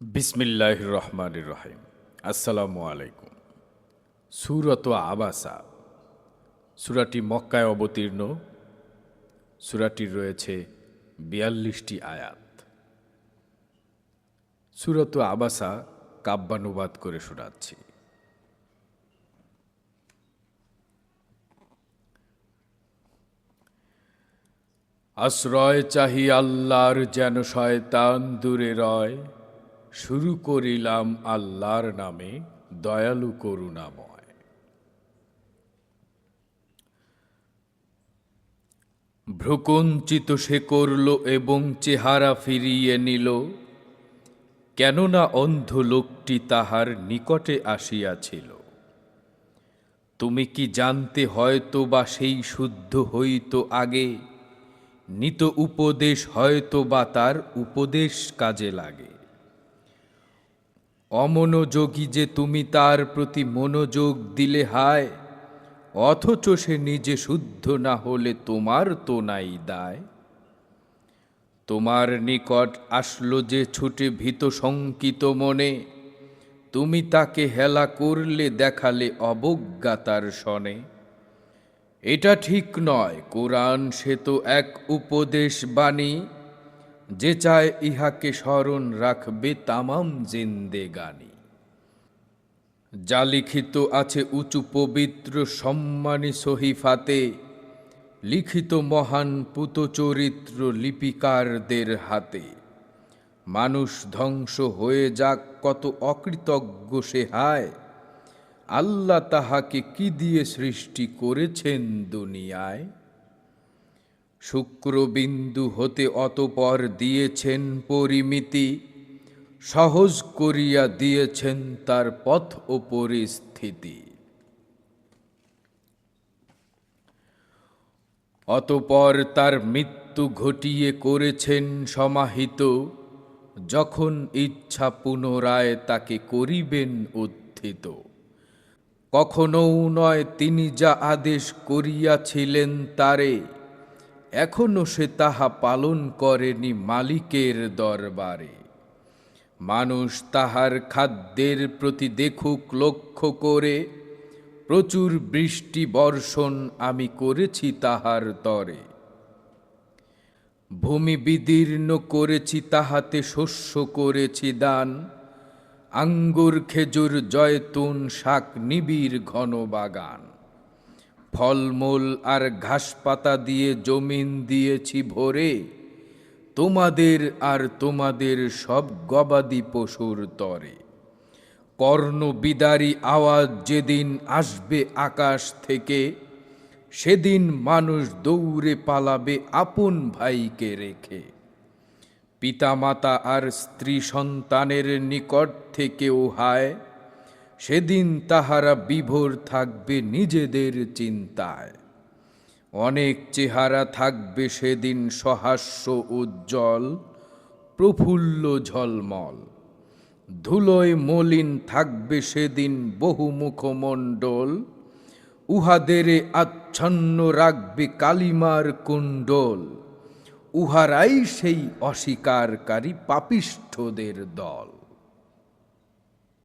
বিসমিল্লাহ রহমান রহিম। আসসালামু আলাইকুম। সুরত আবাসা। সুরাটি মক্কায় অবতীর্ণ। সুরাটির রয়েছে বিয়াল্লিশটি আয়াত। সুরত আবাসা কাব্যানুবাদ করে শোনাচ্ছি। আশ্রয় চাহি আল্লাহর যেন শয়তান দূরে রয়। শুরু করিলাম আল্লাহর নামে দয়ালু করুণাময়। ভ্রুকুঞ্চিত সে করল এবং চেহারা ফিরিয়ে নিল, কেননা অন্ধ লোকটি তাহার নিকটে আসিয়াছিল। তুমি কি জানতে হয়তো বা সেই শুদ্ধ হইত আগে, নিত উপদেশ হয়তো বা তার উপদেশ কাজে লাগে। অমনোযোগী যে তুমি তার প্রতি মনোযোগ দিলে হায়, অথচ সে নিজে শুদ্ধ না হলে তোমার তো নাই দায়। তোমার নিকট আসলো যে ছুটে ভীত শঙ্কিত মনে, তুমি তাকে হেলা করলে দেখালে অবজ্ঞাতার শনে। এটা ঠিক নয়, কোরআন সে তো এক উপদেশ বাণী যে চায় ইহাকে স্মরণ রাখবে তামাম জিন্দেগানি। যা লিখিত আছে উঁচু পবিত্র সম্মানী সহিফাতে, লিখিত মহান পুত চরিত্র লিপিকারদের হাতে। মানুষ ধ্বংস হয়ে যাক, কত অকৃতজ্ঞ সে হায়। আল্লাহ তাহাকে কি দিয়ে সৃষ্টি করেছেন দুনিয়ায়? শুক্রবিন্দু হতে অতপর দিয়েছেন পরিমিতি, সহজ করিয়া দিয়েছেন তার পথ ও পরিস্থিতি। অতপর তার মৃত্যু ঘটিয়ে করেছেন সমাহিত, যখন ইচ্ছা পুনরায় তাকে করিবেন উত্থিত। কখনও নয় তিনি যা আদেশ করিয়াছিলেন তারে এখনও সে তাহা পালন করেনি মালিকের দরবারে। মানুষ তাহার খাদ্যের প্রতি দেখুক লক্ষ্য করে, প্রচুর বৃষ্টি বর্ষণ আমি করেছি তাহার তরে। ভূমি বিদীর্ণ করেছি তাহাতে শস্য করেছি দান, আঙ্গুর খেজুর, জয়তুন, শাক, নিবিড় ঘন বাগান। ফলমূল আর ঘাসপাতা দিয়ে জমিন দিয়েছি ভরে। তোমাদের আর তোমাদের সব গবাদি পশুর তরে। কর্ণ বিদারী আওয়াজ যেদিন আসবে আকাশ থেকে, সেদিন মানুষ দৌড়ে পালাবে আপন ভাইকে রেখে। পিতামাতা আর স্ত্রী সন্তানের নিকট থেকেও হায় সেদিন তাহারা বিভোর থাকবে নিজেদের চিন্তায়। অনেক চেহারা থাকবে সেদিন সহাস্য উজ্জ্বল, প্রফুল্ল ঝলমল। ধুলোয় মলিন থাকবে সেদিন বহু মুখমণ্ডল উহাদেরে আচ্ছন্ন রাখবে কালিমার কুণ্ডল। উহারাই সেই অস্বীকারী পাপিষ্ঠদের দল।